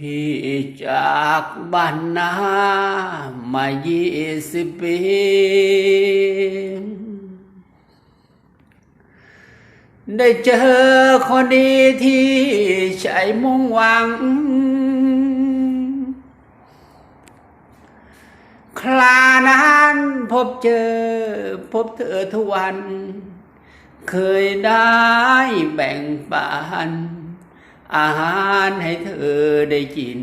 พี่จากบ้านนามายี่สิบปี ได้เจอคนดีที่ใจมุ่งหวัง คลานั้นพบเจอพบเธอทุกวัน เคยได้แบ่งปัน อาหารให้เธอได้กิน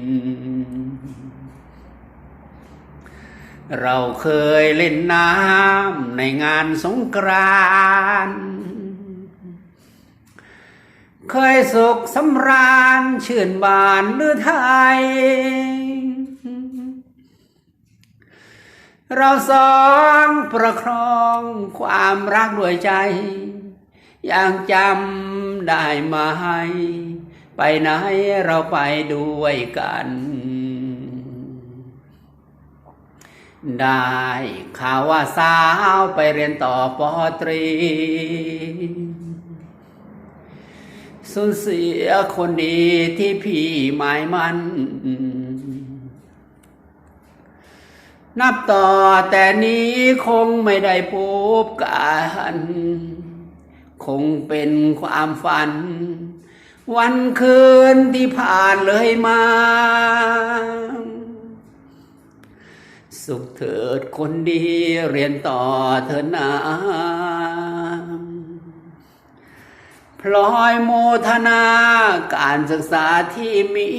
เราเคยเล่นน้ำในงานสงกรานต์เคยสุขสำราญชื่นบานหรือไทย เราสองประครองความรักด้วยใจยังจำได้ไหม ไปไหนเราไปด้วยกัน ได้ข่าวว่าสาวไปเรียนต่อปอตรีสูญเสียคนดีที่พี่หมายมัน นับต่อแต่นี้คงไม่ได้พบกัน คงเป็นความฝัน วันคืนที่ผ่านเลยมา สุขเถิดคนดีเรียนต่อเถอะนาพลอยโมทนาการศึกษาที่มี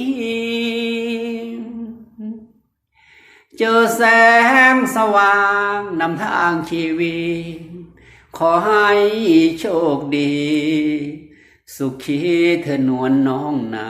เจอแสงสว่างนำทางชีวิตขอให้โชคดี สุขีเธอนวลน้องนา